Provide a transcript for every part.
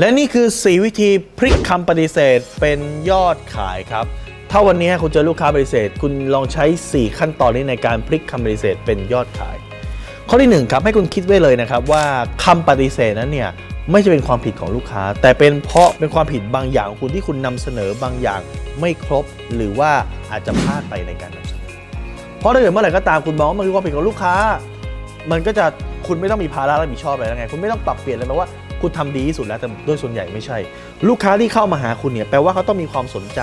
และนี่คือ 4 วิธีพลิกคำปฏิเสธเป็นยอดขายครับ ถ้าวันนี้คุณเจอลูกค้าปฏิเสธ คุณลองใช้ 4 ขั้นตอนนี้ในการพลิกคำปฏิเสธเป็นยอดขาย ข้อที่ 1 ครับให้คุณคิดไว้เลยนะครับว่าคำปฏิเสธนั้นเนี่ยไม่ใช่เป็นความผิดของลูกค้า แต่เป็นเพราะเป็นความผิดบางอย่างของคุณที่คุณนำเสนอบางอย่างไม่ครบ หรือว่าอาจจะพลาดไปในการนำเสนอ เพราะถ้าเกิดเมื่อไหร่ก็ตามคุณมองว่ามันคือความผิดของลูกค้า มันก็จะคุณไม่ต้องมีภาระรับผิดชอบอะไรแล้วไง คุณไม่ต้องปรับเปลี่ยนเลยแปลว่า คุณทำดีที่สุดแล้วแต่โดยส่วนใหญ่ไม่ใช่ ลูกค้าที่เข้ามาหาคุณเนี่ยแปลว่าเขาต้องมีความสนใจ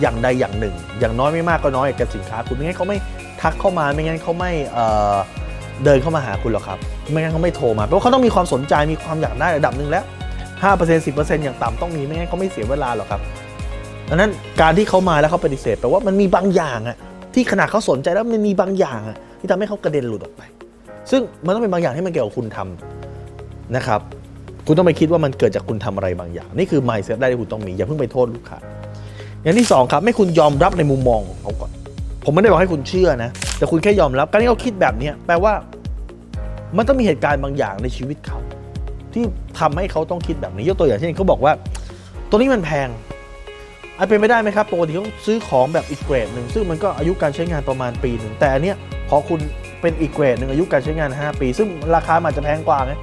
อย่างใดอย่างหนึ่ง อย่างน้อยไม่มากก็น้อยกับสินค้า คุณไม่งั้นเขาไม่ทักเข้ามาไม่งั้นเขาไม่เดินเข้ามาหาคุณหรอกครับ ไม่งั้นเขาไม่โทรมาแปลว่าเขาต้องมีความสนใจมีความอยากได้ระดับหนึ่งแล้ว5% 10%อย่างต่ำต้องมีไม่งั้นเขาไม่เสียเวลาหรอกครับดังนั้นการที่เขามาแล้วเขาปฏิเสธแปลว่ามันมีบางอย่างอะที่ขนาดเขาสนใจแล้วมันมีบางอย่างอะที่ทำให้เขากระเด็นหลุดออกไป ซึ่งมันต้องเป็นบางอย่างที่มันเกี่ยวกับคุณทำนะครับ คุณต้องไปคิดว่ามันเกิดจากคุณทำอะไรบางอย่าง นี่คือ mindset ได้ที่คุณต้องมี อย่าเพิ่งไปโทษลูกค้าอย่างที่สองครับให้คุณยอมรับในมุมมองของเขาก่อน ผมไม่ได้บอกให้คุณเชื่อนะ แต่คุณแค่ยอมรับการที่เขาคิดแบบนี้แปลว่า มันต้องมีเหตุการณ์บางอย่างในชีวิตเขา ที่ทำให้เขาต้องคิดแบบนี้ยกตัวอย่างเช่นเขาบอกว่า ตัวนี้มันแพงอาจเป็นไม่ได้ไหมครับปกติเขาซื้อของแบบอีกเกรดหนึ่งซึ่งมันก็อายุการใช้งานประมาณปีหนึ่งแต่อันเนี้ยพอคุณเป็นอีกเกรดหนึ่งอายุการใช้งาน 5 ปี ซึ่งราคามันอาจจะแพงกว่าไง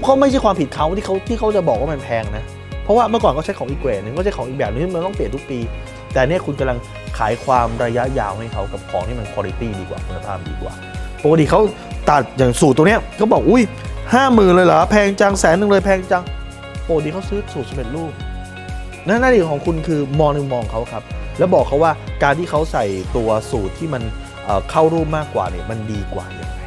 เพราะไม่ใช่ความผิดเขาที่เขาที่เขาจะบอกว่ามันแพงนะ เพราะว่าเมื่อก่อนก็ใช้ของอีกเกรนึงก็ใช้ของอีกแบบนึงที่มันต้องเปลี่ยนทุกปี แต่เนี้ยคุณกำลังขายความระยะยาวให้เขากับของที่มันคุณภาพดีกว่าคุณภาพดีกว่าปกติเขาตัดอย่างสูตรตัวเนี้ยเขาบอกอุ้ยห้าหมื่นเลยเหรอแพงจังแสนหนึ่งเลยแพงจังปกติเขาซื้อสูตรสำเร็จรูปนั่นหน้าที่ของคุณคือมองในมุมมองเขาครับ แล้วบอกเขาว่าการที่เขาใส่ตัวสูตรที่มันเอ่อเข้ารูปมากกว่าเนี่ยมันดีกว่าอย่างไร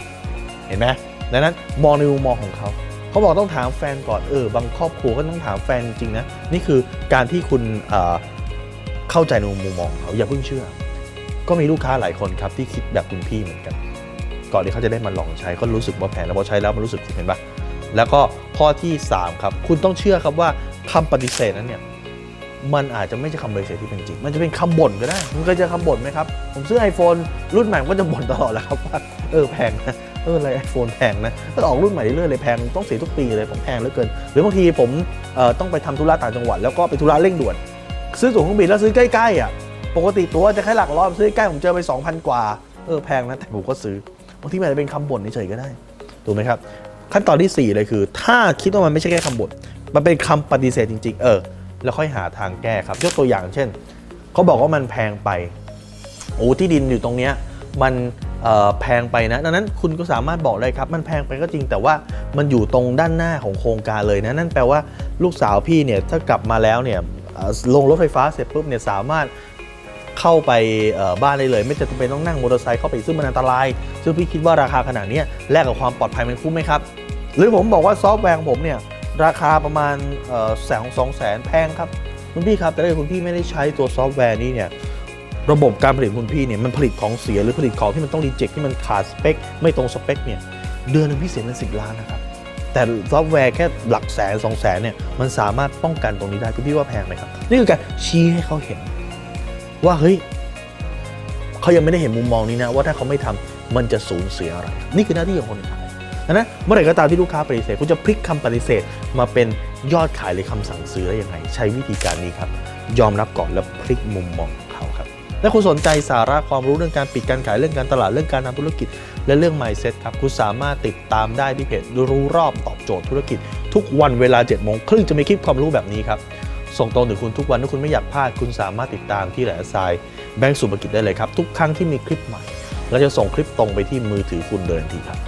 เห็นไหมดังนั้นมองในมุมมองของเขา เขาบอกต้องถามแฟนก่อนเออบางครอบครัวก็ต้องถามแฟนจริงนะนี่คือการที่คุณเเข้าใจในมุมมองเขาอย่าเพิ่งเชื่อ ก็มีลูกค้าหลายคนครับที่คิดแบบคุณพี่เหมือนกัน ก่อนที่เขาจะได้มาลองใช้ก็รู้สึกว่าแพงแล้วพอใช้แล้วมันรู้สึกเห็นปะแล้วก็ข้อที่สามครับ คุณต้องเชื่อครับว่าคำปฏิเสธนั้นเนี่ยมันอาจจะไม่ใช่คำปฏิเสธที่เป็นจริง มันจะเป็นคำบ่นก็ได้คุณเคยจอคำบ่นไหมครับ ผมซื้อ iPhone รุ่นใหม่ก็จะบ่นตลอดแหล้วครับว่าเออแพงนะ เอออะไรไอโฟนแพงนะก็ออกรุ่นใหม่เรื่อยเลยแพงต้องเสียทุกปีเลยผมแพงเหลือเกิน หรือบางทีผมต้องไปทำธุระต่างจังหวัดแล้วก็ไปธุระเร่งด่วน ซื้อตั๋วเครื่องบินแล้วซื้อใกล้ๆอะปกติตั๋วจะแค่หลักร้อยซื้อใกล้ผมเจอไป 2,000 กว่าเออแพงนะแต่ผมก็ซื้อบางทีมันอาจจะเป็นคำบ่นเฉยๆก็ได้ถูกไหมครับ ขั้นตอนทีสี่4 เลยคือ ถ้าคิดว่ามันไม่ใช่แค่คำบ่นมันเป็นคำปฏิเสธจริง ๆ เออ แล้วค่อยหาทางแก้ครับยกตัวอย่างเช่นเขาบอกว่ามันแพงไปโอ้ที่ดินอยู่ตรงเนี้ยมัน แพงไปนะ ดังนั้นคุณก็สามารถบอกได้ครับ มันแพงไปก็จริงแต่ว่ามันอยู่ตรงด้านหน้าของโครงการเลยนะนั่นแปลว่าลูกสาวพี่เนี่ยถ้ากลับมาแล้วเนี่ยลงรถไฟฟ้าเสร็จปุ๊บเนี่ยสามารถเข้าไปบ้านได้เลย ไม่จำเป็นต้องนั่งมอเตอร์ไซค์เข้าไปซึ่งมันอันตราย ซึ่งพี่คิดว่าราคาขนาดนี้แลกกับความปลอดภัยมันคุ้มไหมครับ หรือผมบอกว่าซอฟต์แวร์ของผมเนี่ยราคาประมาณแสนสองแสนแพงครับคุณพี่ครับแต่ถ้าคุณพี่ไม่ได้ใช้ตัวซอฟต์แวร์นี้เนี่ย ระบบการผลิตคุณพี่เนี่ยมันผลิตของเสียหรือผลิตของที่มันต้องรีเจ็คที่มันขาดสเปค ไม่ตรงสเปคเนี่ยเดือนนึงพี่เสียเป็นสิบล้านนะครับแต่ซอฟต์แวร์แค่หลักแสนสองแสนเนี่ยมันสามารถป้องกันตรงนี้ได้คุณพี่ว่าแพงไหมครับ นี่คือการชี้ให้เขาเห็น ว่าเฮ้ยเขายังไม่ได้เห็นมุมมองนี้นะ ว่าถ้าเขาไม่ทำมันจะสูญเสียอะไร นี่คือหน้าที่ของคนขายนั้นเมื่อไหร่ก็ตามที่ลูกค้าปฏิเสธคุณจะพลิกคำปฏิเสธ มาเป็นยอดขายหรือคำสั่งซื้อได้ยังไง ใช้วิธีการนี้ครับ ยอมรับก่อนแล้วพลิกมุมมอง ของเขาครับถ้าคุณสนใจสาระความรู้เรื่องการปิดการขายเรื่องการตลาดเรื่องการทำธุรกิจ และเรื่อง mindset ครับคุณสามารถติดตามได้ที่เพจรู้รอบตอบโจทย์ธุรกิจ ทุกวันเวลา7จ็ดโมงครึ่งจะมีคลิปความรู้แบบนี้ครับส่งตรงถึงคุณทุกวันถ้าคุณไม่อยากพลาดคุณสามารถติดตามที่แหลทรายแบงก์สุภกิจได้เลยครับทุกครั้งที่มีคลิปใหม่เราจะส่งคลิปตรงไปที่มือถือคุณเดินทีครับ